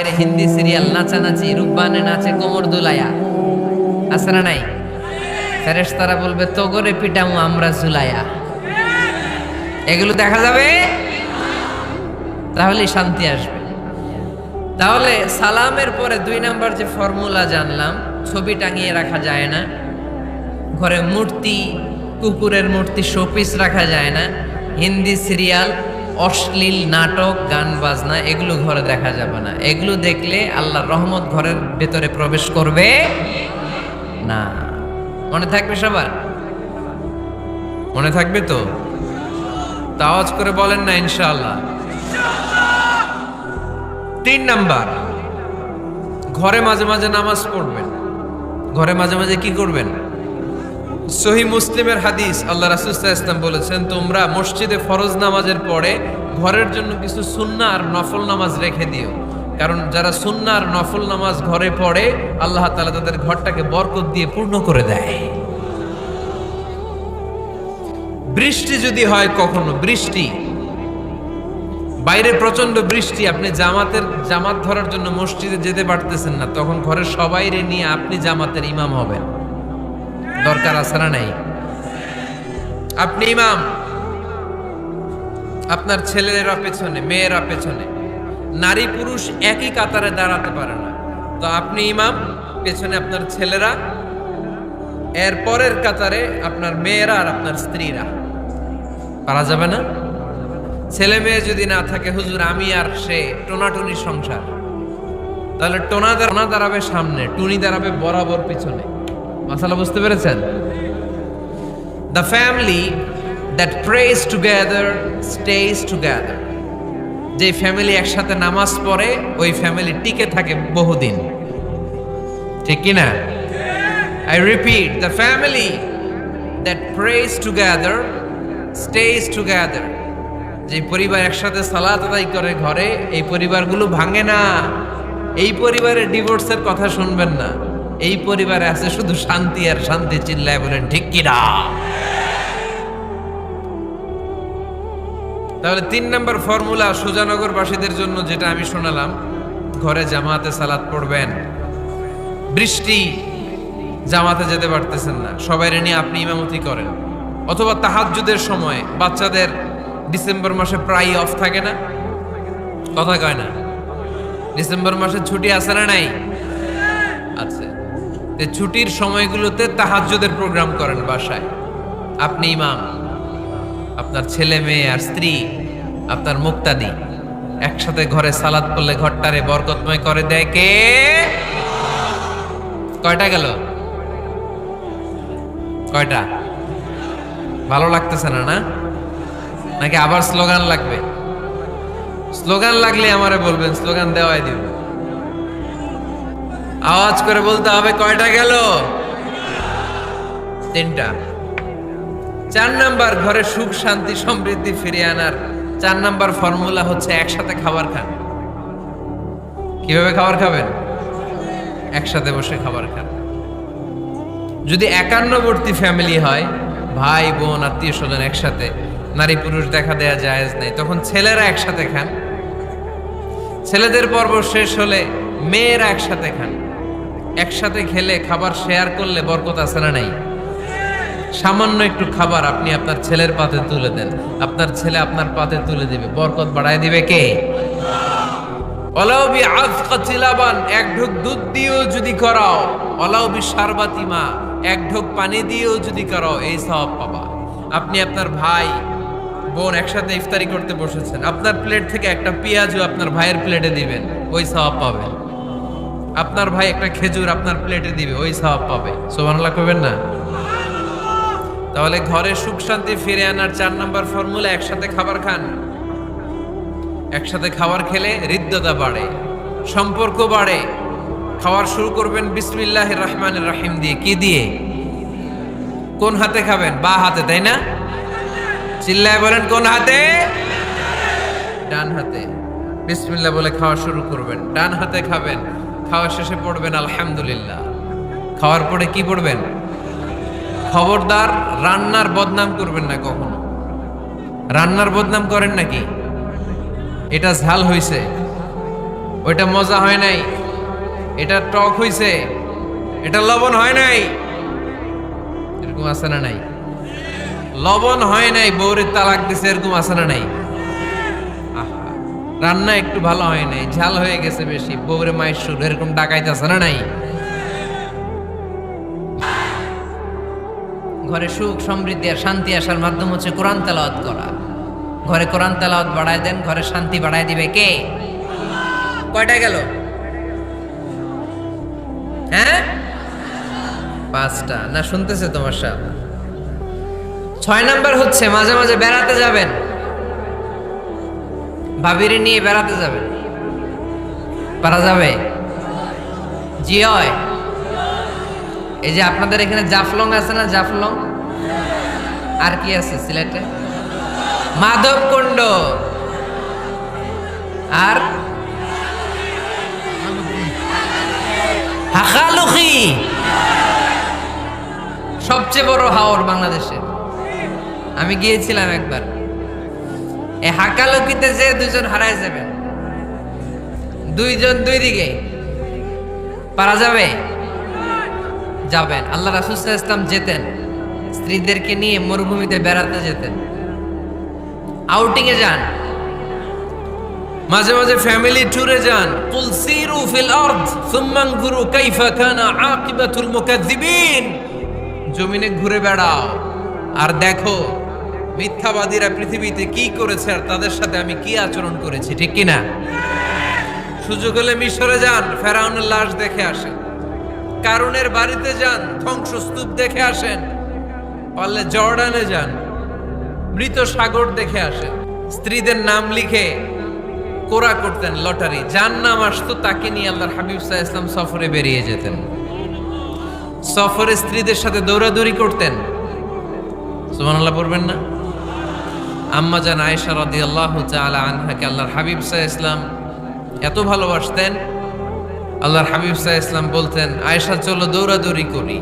এর হিন্দি সিরিয়াল নাচানাচি রূপবানে নাচে কোমর দুলায়া আছে না নাই? ফেরেশ তারা বলবে তোগরে পিটামু, আমরা ঝুলায়া এগুলো দেখা যাবে? তাহলে শান্তি আসবে। তাহলে সালামের পরে দুই নাম্বার যে ফর্মুলা জানলাম, ছবি টাঙিয়ে রাখা যায় না। ঘরে মূর্তি, কুকুরের মূর্তি, শোপিস রাখা যায় না। হিন্দি সিরিয়াল অশ্লীল নাটক, গান, বাজনা, এগুলো ঘরে দেখা যাবে না। এগুলো দেখলে আল্লাহ রহমত ঘরের ভেতরে প্রবেশ করবে না। মনে থাকবে সবার? মনে থাকবে তো? তা আওয়াজ করে বলেন না, ইনশাআল্লাহ। তিন নাম্বার, ঘরে মাঝে মাঝে নামাজ পড়বেন। ঘরে মাঝে মাঝে কি করবেন? সহি মুসলিমের হাদিস আল্লাহ রাসুল্লাহ ইসলাম বলেছেন, তোমরা মসজিদে ফরজ নামাজের পরে ঘরের জন্য কিছু সুন্না আর নফল নামাজ রেখে দিও। কারণ যারা সুন্না আর নফল নামাজ ঘরে পড়ে, আল্লাহ তালা তাদের ঘরটাকে বরকত দিয়ে পূর্ণ করে দেয়। বৃষ্টি যদি হয় কখনো, বৃষ্টি। বাইরে প্রচণ্ড বৃষ্টি, আপনি জামাতের, জামাত ধরার জন্য মসজিদে যেতে পারতেছেন না, তখন ঘরের সবাইরে নিয়ে আপনি জামাতের ইমাম হবেন। দরকার আছে না নাই? আপনি ইমাম, আপনার ছেলেরা পেছনে, মেয়েরা পেছনে, নারী পুরুষ একই কাতারে দাঁড়াতে পারে না। তো আপনি ইমাম, পেছনে আপনার ছেলেরা, এর পরের কাতারে আপনার মেয়েরা আর আপনার স্ত্রীরা। পারা যাবে না? ছেলে মেয়ে যদি না থাকে, হুজুর, আমি আর সে, টোনাটুনি সংসার। তাহলে টোনা টোনা দাঁড়াবে সামনে, টুনি দাঁড়াবে বরাবর পিছনে। মাসালা বুঝতে পেরেছেন? The family that prays together stays together যে ফ্যামিলি একসাথে নামাজ পড়ে, ওই ফ্যামিলি টিকে থাকে বহুদিন। ঠিক কিনা? I repeat the family that prays together stays together যে পরিবার একসাথে সালাত আদায় করে ঘরে, এই পরিবারগুলো ভাঙে না। এই পরিবারে ডিভোর্সের কথা শুনবেন না। এই পরিবারে আছে শুধু শান্তি আর শান্তি চিল্লায় বলেন, ঠিক কিনা? তাহলে তিন নম্বর ফর্মুলা সুজানগরবাসীদের জন্য যেটা আমি শোনালাম, ঘরে জামাতে সালাত পড়বেন। বৃষ্টি, জামাতে যেতে পারতেছেন না। সবাই নিয়ে আপনি ইমামতি করেন। অথবা তাহাজ্জুদের সময় বাচ্চাদের ডিসেম্বর মাসে প্রায় অফ থাকে না? কথা কয় না। ডিসেম্বর মাসে ছুটি আছে না নাই? তে ছুটির সময়গুলোতে তাহাজ্জুদের প্রোগ্রাম করেন বাসায়। আপনি ইমাম, আপনার ছেলে মেয়ে আর স্ত্রী, আপনার মুক্তাদি একসাথে ঘরে সালাদ করলে ঘরটারে বরকতময় করে দেয় কে? কয়টা গেল? কয়টা? ভালো লাগতেছে না না? নাকি আবার স্লোগান লাগবে? স্লোগান লাগলে আমারে বলবেন, স্লোগান দেওয়াই দিব আওয়াজ করে বলতে হবে, কয়টা গেল? তিনটা। চার নাম্বার, ঘরে সুখ, শান্তি, সমৃদ্ধি ফিরিয়ে আনার চার নাম্বার ফর্মুলা হচ্ছে একসাথে খাবার খান। কীভাবে খাবার খাবেন? একসাথে বসে খাবার খান। যদি একান্নবর্তী ফ্যামিলি হয়, ভাই, বোন আত্মীয় স্বজন একসাথে, নারী, পুরুষ দেখা দেয়া জায়েজ নেই, তখন ছেলেরা একসাথে খান। ছেলেদের পর্ব শেষ হলে মেয়েরা একসাথে খান। একসাথে খেলে খাবার শেয়ার করলে বরকত আছে না নাই? সামান্য একটু খাবার আপনি আপনার ছেলের পাতে তুলে দেন। আপনার ছেলে আপনার পাতে তুলে দিবে। বরকত বাড়ায় দিবে কে? অলাউবি আজকা চিলাবান, এক ঢোক দুধ দিয়েও যদি করাও। অলাউবি সারবাতিমা এক ঢোক পানি দিয়েও যদি করাও, এই সব পাবা। আপনি আপনার ভাই, বোন একসাথে ইফতারি করতে বসেছেন। আপনার প্লেট থেকে একটা পেঁয়াজও আপনার ভাইয়ের প্লেটে দিবেন। ওই সওয়াব পাবেন। আপনার ভাই একটা খেজুর আপনার প্লেটে দিবে, ওই সওয়াব পাবে। সোমানলা করবেন না? তাহলে ঘরে সুখ শান্তি ফিরে আনার চার নম্বর ফর্মুলা একসাথে খাবার খান। একসাথে খাবার খেলে হৃদ্যতা বাড়ে, সম্পর্ক বাড়ে। খাওয়ার শুরু করবেন বিসমিল্লাহ রহমান রাহিম দিয়ে। কি দিয়ে? কোন হাতে খাবেন? বা হাতে, তাই না? চিল্লায় বলেন, কোন হাতে? ডান হাতে। বিসমিল্লাহ বলে খাওয়া শুরু করবেন। ডান হাতে খাবেন। খাওয়া শেষে পড়বেন, আলহামদুলিল্লাহ। খাওয়ার পরে কি পড়বেন? খবরদার রান্নার বদনাম করবেন না কখনো। রান্নার বদনাম করেন নাকি? এটা ঝাল হয়েছে ওইটা মজা হয় নাই। এটা টক হইছে। এটা লবণ হয় নাই। এরকম আছে না নাই? লবণ হয় নাই, বউরে তালাক দিছে, এরকম আছে না নাই? রান্না একটু ভালো হয় নাই, ঝাল হয়ে গেছে বেশি, বউরে মায়ের সুর এরকম ডাকাইতে আছে না নাই? ঘরে সুখ, সমৃদ্ধি আর শান্তি আসার মাধ্যম হচ্ছে কোরআন তেলাওয়াত করা। ঘরে কোরআন তেলাওয়াত বাড়ায় দেন, ঘরে শান্তি বাড়ায় দিবে কে? কয়টা গেল? হ্যাঁ? পাঁচটা। না, শুনতেছে তোমার সাথে ছয় নাম্বার হচ্ছে, মাঝে মাঝে বেড়াতে যাবেন। ভাবিরে নিয়ে বেড়াতে যাবেন পারা যাবে? জি হয়। এই যে আপনাদের এখানে জাফলং আছে না জাফলং? আর কি আছে সিলেটে? মাধবকুণ্ড। আর? সবচেয়ে বড় হাওর বাংলাদেশে। আমি গিয়েছিলাম একবার। এই হাকালুকিতে যে দুজন হারায় যাবেন দুইজন দুই দিকে পারা যাবে? যাবেন। আল্লাহ রাসুল ইসলাম যেতেন, স্ত্রীদেরকে নিয়ে মরুভূমিতে বেড়াতে যেতেন। আউটিং এ যান। মাঝে মাঝে ফ্যামিলি ট্যুরে যান। কুল সিরু ফিল আরদ, সুম্মা আনজুরু কাইফা কানা আকিবাতুল মুকাজ্জিবিন জমিনে ঘুরে বেড়াও। আর দেখো মিথ্যাবাদীরা পৃথিবীতে কি করেছে আর তাদের সাথে আমি কি আচরণ করেছি, ঠিক কি না সুযোগ হলে মিশরে যান, ফেরাউনের লাশ দেখে আসেন। কারণের বাড়িতে যান, ধ্বংসস্তূপ দেখে আসেন। পারলে জর্ডানে যান, মৃত সাগর দেখে আসেন। স্ত্রীদের নাম লিখে কোরা করতেন লটারি। যার নাম আসতো, তাকে নিয়ে আল্লাহর হাবিব সাহা ইসলাম সফরে বেরিয়ে যেতেন। সফরে স্ত্রীদের সাথে দৌড়াদৌড়ি করতেন। সুবহানাল্লাহ, পড়বেন না? আম্মা জান আয়েশা রাদিয়াল্লাহু তাআলা আনহাকে আল্লাহর হাবিব সাহা ইসলাম এত ভালোবাসতেন, আল্লাহর হাবিব সাহা ইসলাম বলতেন, আয়েশা, চলো দৌড়াদৌড়ি করি।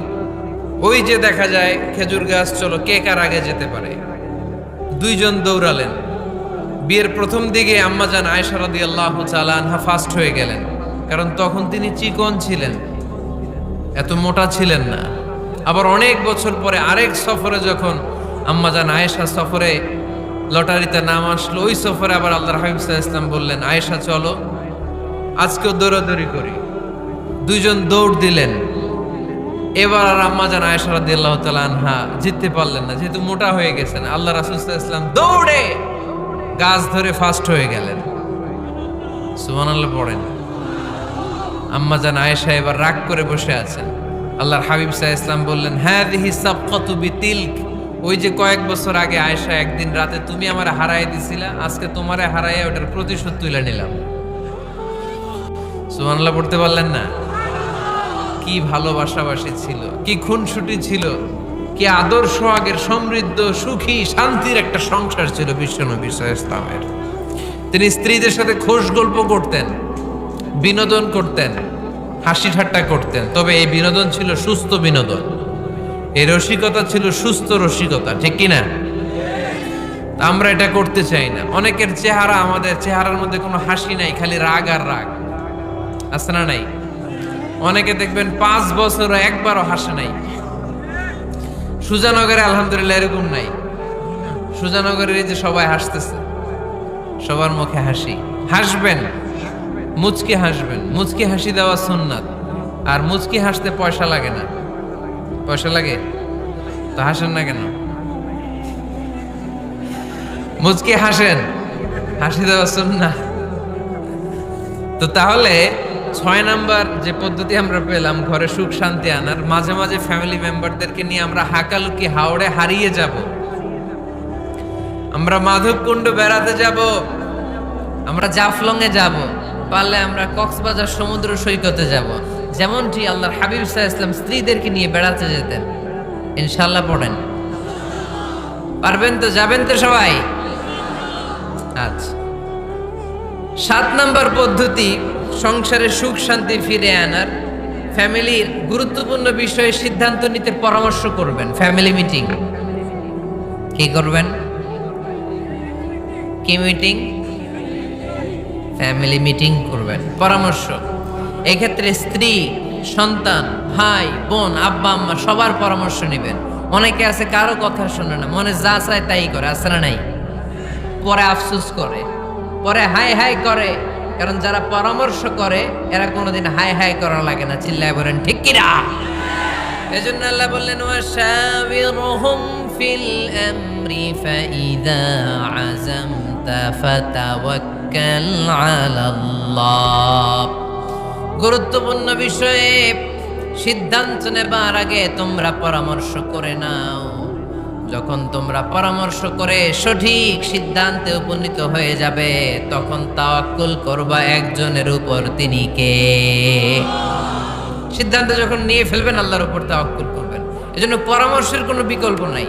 ওই যে দেখা যায় খেজুর গাছ, চলো কে কার আগে যেতে পারে। দুইজন দৌড়ালেন। বিয়ের প্রথম দিকে আম্মাজান আয়েশা রাদিয়াল্লাহু তাআলা আনহা ফার্স্ট হয়ে গেলেন, কারণ তখন তিনি চিকন ছিলেন, এত মোটা ছিলেন না। আবার অনেক বছর পরে আরেক সফরে যখন আম্মাজান আয়েশা সফরে লটারিতে নাম আসলো, ওই সফরে আবার আল্লাহ হাবিব ইসলাম বললেন, আয়েশা, চলো, আজকেও দৌড়াদৌড়ি করি। দুইজন দৌড় দিলেন। এবার আর আম্মা জান আয়েশা রাদিয়াল্লাহু তাআলা আনহা জিততে পারলেন না, যেহেতু মোটা হয়ে গেছেন। আল্লাহ রাসূল ইসলাম দৌড়ে গাছ ধরে ফাস্ট হয়ে গেলেন। সুবহানাল্লাহ পড়েন। আম্মা জান আয়েশা এবার রাগ করে বসে আছেন। আল্লাহর হাবিব সাল্লাল্লাহু বললেন হ্যাঁ দিহি সাবকাতু বিতিলক। ওই যে কয়েক বছর আগে আয়েশা একদিন রাতে তুমি আমার হারাই দিছিলা, আজকে তোমারে হারাইয়া ওটার প্রতিশোধ তুলে নিলাম। সুবহানাল্লাহ, পড়তে পারলেন না? কি ভালোবাসাবাসী ছিল, কি খুনসুটি ছিল, কি আদর্শ আগের সমৃদ্ধ, সুখী, শান্তির একটা সংসার ছিল বিশ্বনবী ইসলামের তিনি স্ত্রীদের সাথে খোশ গল্প করতেন, বিনোদন করতেন, হাসি ঠাট্টা করতেন, তবে এই বিনোদন ছিল সুস্থ বিনোদন। এই রসিকতা ছিল সুস্থ রসিকতা, ঠিক কিনা? আমরা এটা করতে চাই না। অনেকের চেহারা আমাদের চেহারার মধ্যে কোনো হাসি নাই, খালি রাগ আর রাগ। আছে না নাই? অনেকে দেখবেন পাঁচ বছর একবারও হাসে নাই। সুজানগরে আলহামদুলিল্লাহ এরকম নাই। সুজানগরের এই যে সবাই হাসতেছে, সবার মুখে হাসি। হাসবেন, মুচকি হাসবেন। মুচকি হাসি দেওয়া সুন্নাত, আর মুচকি হাসতে পয়সা লাগে না। পয়সা লাগে? তো হাসেন না কেন? মুচকি হাসেন। হাসি দেওয়া সুন্নাত তো তাহলে ছয় নাম্বার যে পদ্ধতি আমরা পেলাম, ঘরে সুখ শান্তি আনার, মাঝে মাঝে ফ্যামিলি মেম্বারদেরকে নিয়ে আমরা হাকালুকি হাওড়ে হারিয়ে যাব। আমরা মাধবকুণ্ড বেড়াতে যাব। আমরা জাফলং এ যাব। পারলে আমরা কক্সবাজার সমুদ্র সৈকতে যাব। যেমনটি আল্লাহর হাবিব সাহা ইসলাম স্ত্রীদেরকে নিয়ে বেড়াতে যেতেন। ইনশাল্লাহ পড়েন। পারবেন তো? যাবেন তো সবাই? আচ্ছা। সাত নাম্বার পদ্ধতি, সংসারে সুখ শান্তি ফিরে আনার। ফ্যামিলির গুরুত্বপূর্ণ বিষয়ে সিদ্ধান্ত নিতে পরামর্শ করবেন। Family meeting. কি করবেন? কি মিটিং? ফ্যামিলি মিটিং করবেন। পরামর্শ। এক্ষেত্রে স্ত্রী, সন্তান, ভাই, বোন, আব্বা, আম্মা সবার পরামর্শ নেবেন। অনেকে আছে কারও কথা শোনে না, মনে যা চায় তাই করে, আছে না নাই? পরে আফসুস করে, পরে হাই হাই করে, কারণ যারা পরামর্শ করে, এরা কোনোদিন হাই হাই করা লাগে না, চিল্লায় বলেন, ঠিক কিনা এজন্য আল্লাহ বললেন ফিল আমরি ফাইদা আযামতা ফাতাওয়াক্কাল আলাল্লাহ। গুরুত্বপূর্ণ বিষয়ে সিদ্ধান্ত নেবার আগে তোমরা পরামর্শ করে নাও। যখন তোমরা পরামর্শ করে সঠিক সিদ্ধান্তে উপনীত হয়ে যাবে, তখন তাওয়াক্কুল করবা একজনের উপর তিনি কে? সিদ্ধান্ত যখন নিয়ে ফেলবেন, আল্লাহর উপর তাওয়াক্কুল করবেন। এজন্য পরামর্শের কোনো বিকল্প নাই।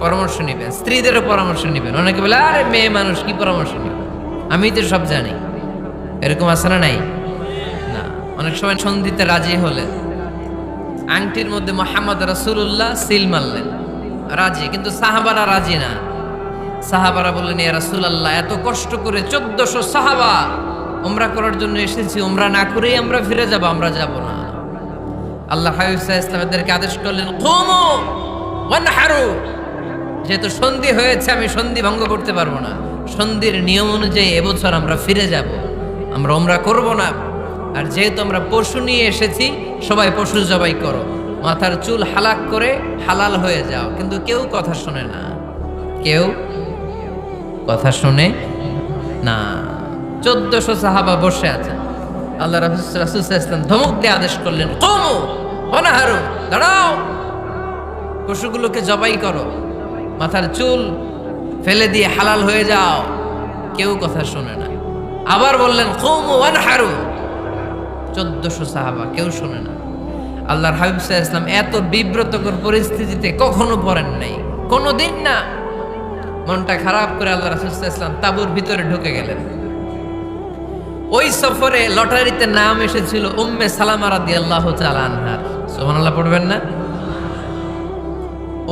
পরামর্শ নেবেন, স্ত্রীদেরও পরামর্শ নেবেন। অনেকে বলে, আরে, মেয়ে মানুষ, কি পরামর্শ নেবে? আমি তো সব জানি। এরকম আছে না নাই? অনেক সময় সন্ধিতে রাজি হলেন আংটির মধ্যে মোহাম্মদ রাসূলুল্লাহ সিল মারলেন। রাজি, কিন্তু সাহাবারা রাজি না। সাহাবারা বললেন, ইয়া রাসূলুল্লাহ, এত কষ্ট করে চোদ্দশো সাহাবা ওমরা করার জন্য এসেছি। ওমরা না করেই আমরা ফিরে যাব, আমরা যাব না। আল্লাহ হাবিব সাহা ইসলামদেরকে আদেশ করলেন ওয়ানহারু, যেহেতু সন্ধি হয়েছে, আমি সন্ধি ভঙ্গ করতে পারব না। সন্ধির নিয়ম অনুযায়ী এবছর আমরা ফিরে যাব। আমরা ওমরা করব না। আর যেহেতু আমরা পশু নিয়ে এসেছি, সবাই পশু জবাই করো। মাথার চুল হালাক করে হালাল হয়ে যাও। কিন্তু কেউ কথা শোনে না। কেউ কথা শুনে না। চোদ্দশো সাহাবা বসে আছেন আল্লাহ রাসুল ইসলাম ধমক দিয়ে আদেশ করলেন, কমু, অনাহারু, দাঁড়াও। পশুগুলোকে জবাই করো। মাথার চুল ফেলে দিয়ে হালাল হয়ে যাও। কেউ কথা শোনে না। আবার বললেন, কৌমু ওয়ানহারু চোদ্দশো সাহাবা, কেউ শোনে না। আল্লাহর হাবিব সাহা ইসলাম এত বিব্রতকর পরিস্থিতিতে কখনো পড়েন নাই। কোনো দিন না। মনটা খারাপ করে আল্লাহ রাসুল ইসলাম তাবুর ভিতরে ঢুকে গেলেন। ওই সফরে লটারিতে নাম এসেছিল উম্মে সালামা রাদি আল্লাহ আনহার। সোহানাল্লাহ পড়বেন না?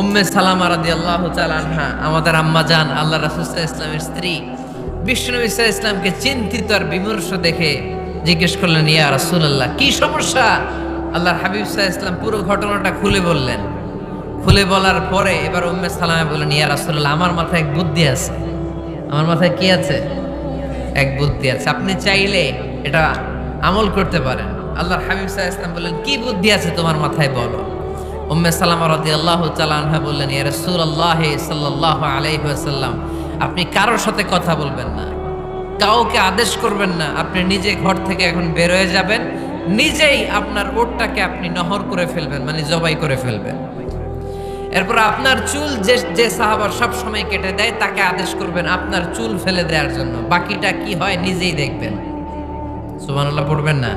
উম্মে সালামা রাদি আল্লাহ আনহা, আমাদের আম্মা জান আল্লাহ রাসুল্লাহ ইসলামের স্ত্রী। বিষ্ণু ইসা ইসলামকে চিন্তিত আর বিমর্ষ দেখে জিজ্ঞেস করলেন, ইয়া রাসূলুল্লাহ, কি সমস্যা? আল্লাহর হাবিব সাহা ইসলাম পুরো ঘটনাটা খুলে বললেন। খুলে বলার পরে এবার উম্মে সালামে বললেন, ইয়া রাসূলুল্লাহ, আমার মাথায় এক বুদ্ধি আছে। আমার মাথায় কি আছে? এক বুদ্ধি আছে। আপনি চাইলে এটা আমল করতে পারেন। আল্লাহর হাবিব সাহা ইসলাম বললেন, কি বুদ্ধি আছে তোমার মাথায় বলো? উম্মে সালামা রাদি আল্লাহ আনহা বললেন, ইয়া রসুল আল্লাহ সাল্লাহ আলাইসাল্লাম আপনি কারোর সাথে কথা বলবেন না। কাউকে আদেশ করবেন না। আপনি নিজে ঘর থেকে এখন বের হয়ে যাবেন। নিজেই আপনার ওটটাকে আপনি নহর করে ফেলবেন মানে জবাই করে ফেলবেন। এরপর আপনার চুল যে যে সাহাবার সব সময় কেটে দেয়, তাকে আদেশ করবেন আপনার চুল ফেলে দেওয়ার জন্য। বাকিটা কি হয় নিজেই দেখবেন। সুবহানাল্লাহ, পড়বেন না।